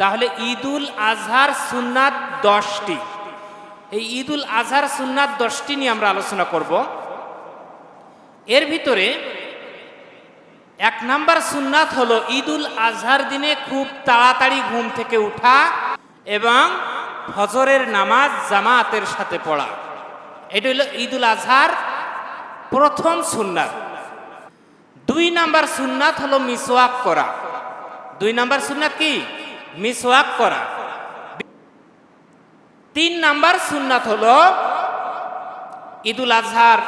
তাহলে ঈদুল আজহার সুন্নাত দশটি। এই ঈদুল আজহার সুন্নাত দশটি নিয়ে আমরা আলোচনা করব। এর ভিতরে এক নাম্বার সুন্নাত হলো ঈদুল আজহার দিনে খুব তাড়াতাড়ি ঘুম থেকে উঠা এবং ফজরের নামাজ জামাতের সাথে পড়া। এটা হলো ঈদুল আজহার প্রথম সুন্নাত। দুই নাম্বার সুন্নাত হলো মিসওয়াক করা। দুই নাম্বার সুন্নাত কি? মিসওয়াক করা। তিন নাম্বার সুন্নাত হল ঈদুল আজহার।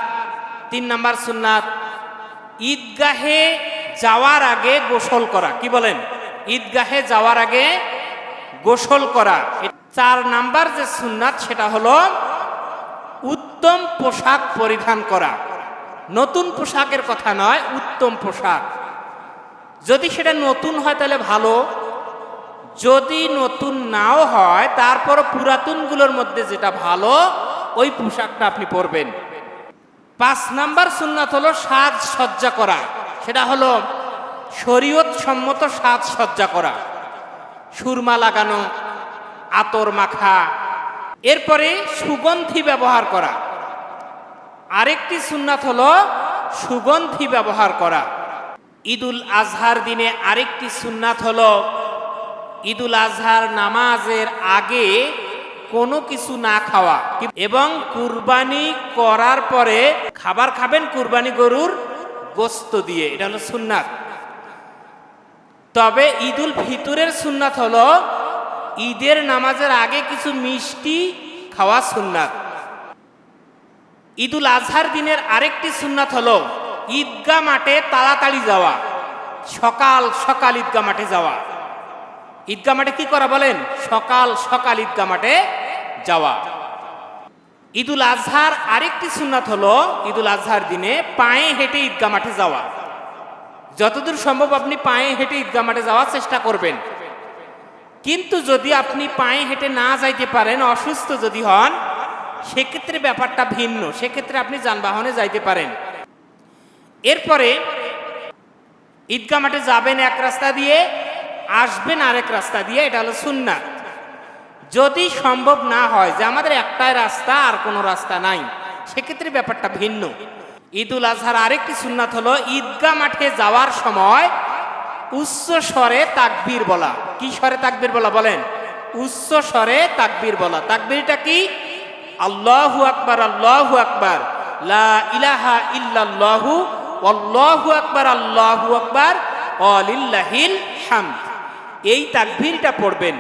তিন নাম্বার সুন্নাত, ঈদগাহে যাওয়ার আগে গোসল করা। কি বলেন? ঈদগাহে যাওয়ার আগে গোসল করা। চার নাম্বার যে সুন্নাত, সেটা হলো উত্তম পোশাক পরিধান করা। নতুন পোশাকের কথা নয়, উত্তম পোশাক। যদি সেটা নতুন হয় তাহলে ভালো। যদি নতুন নাও হয়, তারপর পুরাতনগুলোর মধ্যে যেটা ভালো, ওই পোশাকটা আপনি পরবেন। পাঁচ নাম্বার সুন্নাত হলো সাজ সজ্জা করা। সেটা হলো শরীয়ত সম্মত সাজ সজ্জা করা। সুরমা লাগানো, আতর মাখা, এরপরে সুগন্ধি ব্যবহার করা। আরেকটি সুন্নাত হলো সুগন্ধি ব্যবহার করা। ঈদুল আজহার দিনে আরেকটি সুন্নাত হলো ঈদুল আজহার নামাজের আগে কোনো কিছু না খাওয়া। এবং কুরবানি করার পরে খাবার খাবেন কুরবানি গরুর গোস্ত দিয়ে। এটা হলো সুন্নাত। তবে ঈদুল ফিতরের সুন্নাত হলো ঈদের নামাজের আগে কিছু মিষ্টি খাওয়া সুন্নাত। ঈদুল আজহার দিনের আরেকটি সুন্নাত হলো ঈদগা মাঠে তাড়াতাড়ি যাওয়া। সকাল সকাল ঈদগা মাঠে যাওয়া। ঈদগা মাঠে কি করা বলেন? সকাল সকাল ঈদগা মাঠে যাওয়া। ঈদুল আজহার আরেকটি সুন্নাত হলো ঈদুল আজহার দিনে পায়ে হেঁটে ঈদগা মাঠে যাওয়া। যতদূর সম্ভব আপনি পায়ে হেঁটে ঈদগা মাঠে যাওয়ার চেষ্টা করবেন। কিন্তু যদি আপনি পায়ে হেঁটে না যাইতে পারেন, অসুস্থ যদি হন, সেক্ষেত্রে ব্যাপারটা ভিন্ন। সেক্ষেত্রে আপনি যানবাহনে যাইতে পারেন। এরপরে ঈদগা মাঠে যাবেন এক রাস্তা দিয়ে আসবেন আরেক রাস্তা দিয়ে, এটা হলো সুন্নাত। যদি সম্ভব না হয় যে আমাদের একটাই রাস্তা, আর কোনো রাস্তা নাই, সেক্ষেত্রে ব্যাপারটা ভিন্ন। ঈদুল আজহার আরেকটি সুন্নাত হলো ঈদগা মাঠে যাওয়ার সময় উচ্চ স্বরে তাকবীর বলা। কি স্বরে তাকবীর বলা বলেন? উচ্চ স্বরে তাকবীর বলা। তাকবীরটা কি? আল্লাহু আকবার আল্লাহু আকবার। লা ইলাহা ইল্লাল্লাহু, আল্লাহু আকবার আল্লাহু আকবার অলিল্লাহিল হামদ। এই তাকবীরটা পড়বেন।